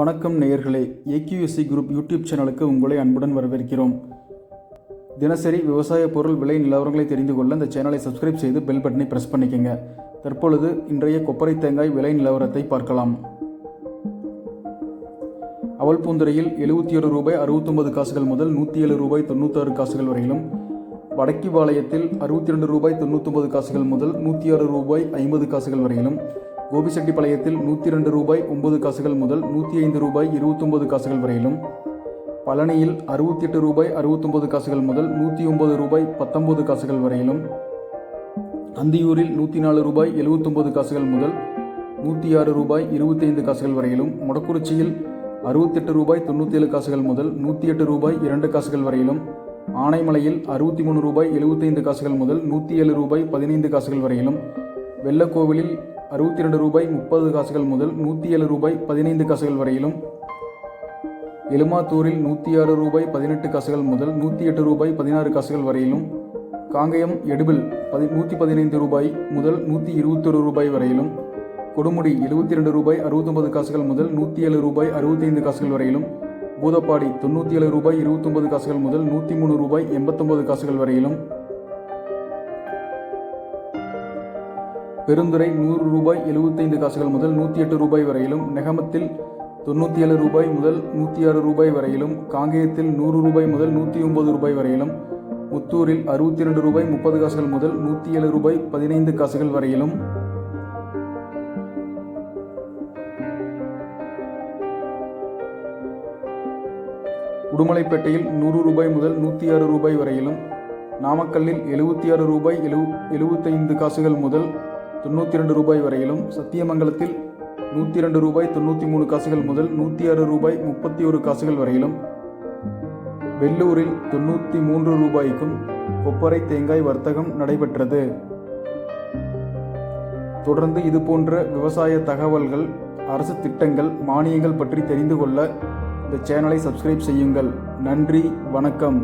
வணக்கம் நேயர்களே. ஏகியூசி group YouTube சேனலுக்கு உங்களை அன்புடன் வரவேற்கிறோம். தினசரி விவசாய பொருள் விலை நிலவரங்களை தெரிந்து கொள்ள இந்த சேனலை சப்ஸ்கிரைப் செய்து பெல் பட்டனை ப்ரெஸ் பண்ணிக்கங்க. தற்பொழுது இன்றைய கொப்பரை தேங்காய் விலை நிலவரத்தை பார்க்கலாம். அவல்பூந்துறையில் எழுபத்தி ஏழு ரூபாய் அறுபத்தொன்பது காசுகள் முதல் நூற்றி ஏழு ரூபாய் தொண்ணூத்தாறு காசுகள் வரையிலும் வடக்கி பாளையத்தில் அறுபத்தி ரெண்டு ரூபாய் தொண்ணூத்தொம்பது காசுகள் முதல் நூற்றி ஆறு ரூபாய் ஐம்பது காசுகள் வரையிலும் கோபிசெட்டிப்பாளையத்தில் நூற்றி ரெண்டு ரூபாய் ஒன்பது காசுகள் முதல் நூற்றி ஐந்து ரூபாய் இருபத்தொம்பது காசுகள் வரையிலும். பழனியில் அறுபத்தி எட்டு ரூபாய் அறுபத்தொம்பது காசுகள் முதல் நூற்றி ஒன்பது ரூபாய் பத்தொம்பது காசுகள் வரையிலும். அந்தியூரில் நூற்றி நாலு ரூபாய் எழுபத்தொம்பது காசுகள் முதல் நூற்றி ஆறு ரூபாய் இருபத்தைந்து காசுகள் வரையிலும். மொடக்குறிச்சியில் அறுபத்தெட்டு ரூபாய் தொண்ணூற்றி ஏழு காசுகள் முதல் நூற்றி எட்டு ரூபாய் இரண்டு காசுகள் வரையிலும். ஆனைமலையில் அறுபத்தி மூணு ரூபாய் எழுபத்தைந்து காசுகள் முதல் நூற்றி ஏழு ரூபாய் பதினைந்து காசுகள் வரையிலும். வெள்ளக்கோவிலில் அறுபத்தி ரெண்டு ரூபாய் முப்பது காசுகள் முதல் நூற்றி ஏழு ரூபாய் பதினைந்து காசுகள் வரையிலும். எலுமாத்தூரில் நூற்றி ஆறு ரூபாய் பதினெட்டு காசுகள் முதல் நூற்றி எட்டு ரூபாய் பதினாறு காசுகள் வரையிலும். காங்கயம் எடுபில் பதி நூற்றி பதினைந்து ரூபாய் முதல் நூற்றி இருபத்தொரு ரூபாய் வரையிலும். கொடுமுடி எழுபத்தி ரெண்டு ரூபாய் அறுபத்தொன்பது காசுகள் முதல் நூற்றி ஏழு ரூபாய் அறுபத்தைந்து காசுகள் வரையிலும். பூதப்பாடி தொண்ணூற்றி ஏழு ரூபாய் இருபத்தொன்பது காசுகள் முதல் நூற்றி மூணு ரூபாய் எண்பத்தொம்பது காசுகள் வரையிலும். பெருந்துறை நூறு ரூபாய் எழுபத்தைந்து காசுகள் முதல் நூற்றி எட்டு ரூபாய் வரையிலும் நெகமத்தில் தொண்ணூற்றி ஏழு ரூபாய் முதல் நூற்றி ஆறு ரூபாய் வரையிலும் காங்கேயத்தில் நூறு ரூபாய் முதல் நூற்றி ஒன்பது ரூபாய் வரையிலும் முத்தூரில் அறுபத்தி ரெண்டு ரூபாய் முப்பது காசுகள் முதல் நூற்றி ஏழு ரூபாய் பதினைந்து காசுகள் வரையிலும். உடுமலைப்பேட்டையில் நூறு ரூபாய் முதல் நூற்றி ஆறு ரூபாய் வரையிலும் நாமக்கல்லில் எழுபத்தி ஆறு ரூபாய் எழு எழுபத்தைந்து காசுகள் முதல் தொண்ணூற்றி ரெண்டு ரூபாய் வரையிலும் சத்தியமங்கலத்தில் நூற்றி ரெண்டு ரூபாய் தொண்ணூற்றி மூணு காசுகள் முதல் நூற்றி ஆறு ரூபாய் முப்பத்தி ஒரு காசுகள் வரையிலும். வெள்ளூரில் தொண்ணூற்றி மூன்று ரூபாய்க்கும் கொப்பரை தேங்காய் வர்த்தகம் நடைபெற்றது. தொடர்ந்து இது போன்ற விவசாய தகவல்கள் அரசு திட்டங்கள் மானியங்கள் பற்றி தெரிந்து கொள்ள இந்த சேனலை சப்ஸ்கிரைப் செய்யுங்கள். நன்றி வணக்கம்.